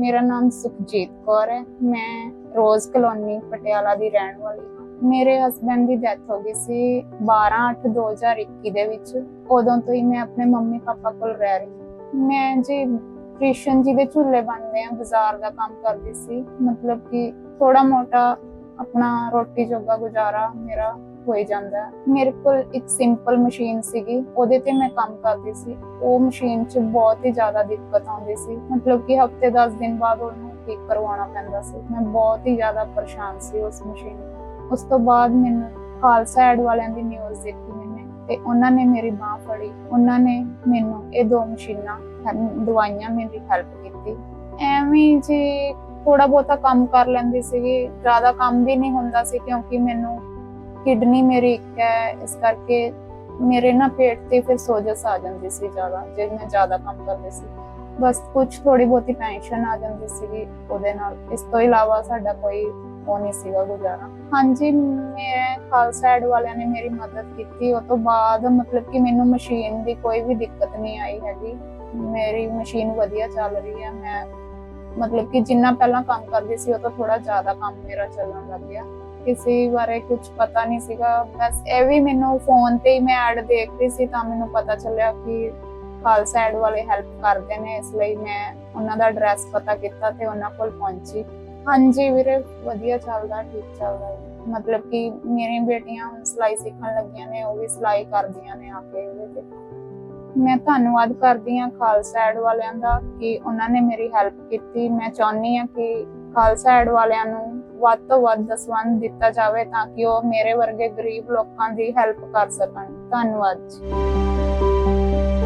ਮੇਰਾ ਨਾਮ ਸੁਖਜੀਤ ਕੌਰ ਹੈ। ਮੈਂ ਰੋਜ਼ ਕਲੋਨੀ ਪਟਿਆਲਾ ਦੀ ਰਹਿਣ ਵਾਲੀ ਹਾਂ। ਮੇਰੇ ਹਸਬੰਡ ਦੀ ਡੈਥ ਹੋ ਗਈ ਸੀ 12/8/2021 ਦੇ ਵਿੱਚ। ਉਦੋਂ ਤੋਂ ਹੀ ਮੈਂ ਆਪਣੇ ਮੰਮੀ ਪਾਪਾ ਕੋਲ ਰਹਿ ਰਹੀ ਮੈਂ ਜੀ ਕ੍ਰਿਸ਼ਨ ਜੀ ਦੇ ਝੂਲੇ ਬਣਦੇ ਆ ਬਾਜ਼ਾਰ ਦਾ ਕੰਮ ਕਰਦੀ ਸੀ। ਮਤਲਬ ਕਿ ਥੋੜਾ ਮੋਟਾ ਆਪਣਾ ਰੋਟੀ ਜੋਗਾ ਗੁਜ਼ਾਰਾ ਮੇਰਾ ਹੋ ਜਾਂਦਾ। ਮੇਰੇ ਕੋਲ ਇੱਕ ਸਿੰਪਲ ਮਸ਼ੀਨ ਸੀਗੀ, ਉਹਦੇ ਤੇ ਮੈਂ ਕੰਮ ਕਰਦੀ ਸੀ। ਉਹ ਮਸ਼ੀਨ 'ਚ ਬਹੁਤ ਹੀ ਜ਼ਿਆਦਾ ਦਿੱਕਤ ਆਉਂਦੀ ਸੀ। ਮਤਲਬ ਕਿ ਹਫ਼ਤੇ 10 ਦਿਨ ਬਾਅਦ ਉਹਨੂੰ ਠੀਕ ਕਰਵਾਉਣਾ ਪੈਂਦਾ ਸੀ। ਮੈਂ ਬਹੁਤ ਹੀ ਜ਼ਿਆਦਾ ਪਰੇਸ਼ਾਨ ਸੀ ਉਸ ਮਸ਼ੀਨ ਉਸ ਤੋਂ ਬਾਅਦ ਮੈਨੂੰ ਖਾਲਸਾ ਐਡ ਵਾਲਿਆਂ ਦੀ ਨਿਊਜ਼ ਦੇਖੀ ਮੈਨੇ ਤੇ ਉਹਨਾਂ ਨੇ ਮੇਰੀ ਬਾਹ ਫੜੀ। ਉਹਨਾਂ ਨੇ ਮੈਨੂੰ ਇਹ ਦੋ ਮਸ਼ੀਨਾਂ ਦਵਾਈਆਂ ਮੇਰੀ ਹੈਲਪ ਕੀਤੀ। ਐਵੇਂ ਜੀ ਥੋੜਾ ਬਹੁਤਾ ਕੰਮ ਕਰ ਲੈਂਦੀ ਸੀਗੀ, ਜ਼ਿਆਦਾ ਕੰਮ ਵੀ ਨਹੀਂ ਹੁੰਦਾ ਸੀ ਕਿਉਂਕਿ ਮੈਨੂੰ ਕਿਡਨੀ ਮੇਰੀ ਇੱਕ ਹੈ, ਇਸ ਕਰਕੇ ਮੇਰੇ ਨਾ ਪੇਟ ਤੇ ਫਿਰ ਸੋਜਸ ਆ ਜਾਂਦੀ ਸੀ ਜ਼ਿਆਦਾ, ਜੇ ਮੈਂ ਜ਼ਿਆਦਾ ਕੰਮ ਕਰਦੀ ਸੀ। ਬਸ ਕੁਝ ਥੋੜੀ ਬਹੁਤੀ ਟੈਨਸ਼ਨ ਆ ਜਾਂਦੀ ਸੀਗੀ ਉਹਦੇ ਨਾਲ। ਇਸ ਤੋਂ ਇਲਾਵਾ ਸਾਡਾ ਕੋਈ ਉਹ ਨਹੀਂ ਸੀਗਾ ਗੁਜ਼ਾਰਾ। ਹਾਂਜੀ, ਮੈਂ ਖਾਲਸਾ ਐਡ ਵਾਲਿਆਂ ਨੇ ਮੇਰੀ ਮਦਦ ਕੀਤੀ। ਉਹ ਤੋਂ ਬਾਅਦ ਮਤਲਬ ਕਿ ਮੈਨੂੰ ਮਸ਼ੀਨ ਦੀ ਕੋਈ ਵੀ ਦਿੱਕਤ ਨਹੀਂ ਆਈ ਹੈਗੀ। ਮੇਰੀ ਮਸ਼ੀਨ ਵਧੀਆ ਚੱਲ ਰਹੀ ਹੈ। ਮੈਂ ਮਤਲਬ ਕਿ ਜਿੰਨਾ ਪਹਿਲਾਂ ਕੰਮ ਕਰਦੀ ਸੀ, ਉਹ ਤੋਂ ਥੋੜਾ ਜ਼ਿਆਦਾ ਕੰਮ ਮੇਰਾ ਚੱਲਣ ਲੱਗ ਗਿਆ। ਕਿਸੇ ਬਾਰੇ ਕੁਝ ਪਤਾ ਨਹੀਂ ਸੀਗਾ। ਬਸ ਇਹ ਵੀ ਮੈਨੂੰ ਫੋਨ ਤੇ ਹੀ ਮੈਂ ਐਡ ਦੇਖ ਰਹੀ ਸੀ ਤਾਂ ਮੈਨੂੰ ਪਤਾ ਚੱਲਿਆ ਕਿ ਖਾਲਸਾ ਐਡ ਵਾਲੇ ਹੈਲਪ ਕਰਦੇ ਨੇ। ਇਸ ਲਈ ਮੈਂ ਉਹਨਾਂ ਦਾ ਐਡਰੈਸ ਪਤਾ ਕੀਤਾ ਤੇ ਉਹਨਾਂ ਕੋਲ ਪਹੁੰਚੀ। ਹਾਂਜੀ ਵੀਰੇ, ਵਧੀਆ ਚੱਲਦਾ, ਠੀਕ ਚੱਲਦਾ। ਮਤਲਬ ਕਿ ਮੇਰੀਆਂ ਬੇਟੀਆਂ ਹੁਣ ਸਿਲਾਈ ਸਿੱਖਣ ਲੱਗੀਆਂ ਨੇ, ਉਹ ਵੀ ਸਿਲਾਈ ਕਰਦੀਆਂ ਨੇ ਆ ਕੇ ਇਹਦੇ ਤੇ। ਮੈਂ ਧੰਨਵਾਦ ਕਰਦੀ ਹਾਂ ਖਾਲਸਾ ਐਡ ਵਾਲਿਆਂ ਦਾ ਕਿ ਉਹਨਾਂ ਨੇ ਮੇਰੀ ਹੈਲਪ ਕੀਤੀ। ਮੈਂ ਚਾਹੁੰਦੀ ਹਾਂ ਕਿ ਖਾਲਸਾ ਐਡ ਵਾਲਿਆਂ ਨੂੰ ਵੱਧ ਤੋਂ ਵੱਧ ਦਸਵੰਦ ਦਿੱਤਾ ਜਾਵੇ ਤਾਂ ਕਿ ਉਹ ਮੇਰੇ ਵਰਗੇ ਗਰੀਬ ਲੋਕਾਂ ਦੀ ਹੈਲਪ ਕਰ ਸਕਣ। ਧੰਨਵਾਦ ਜੀ।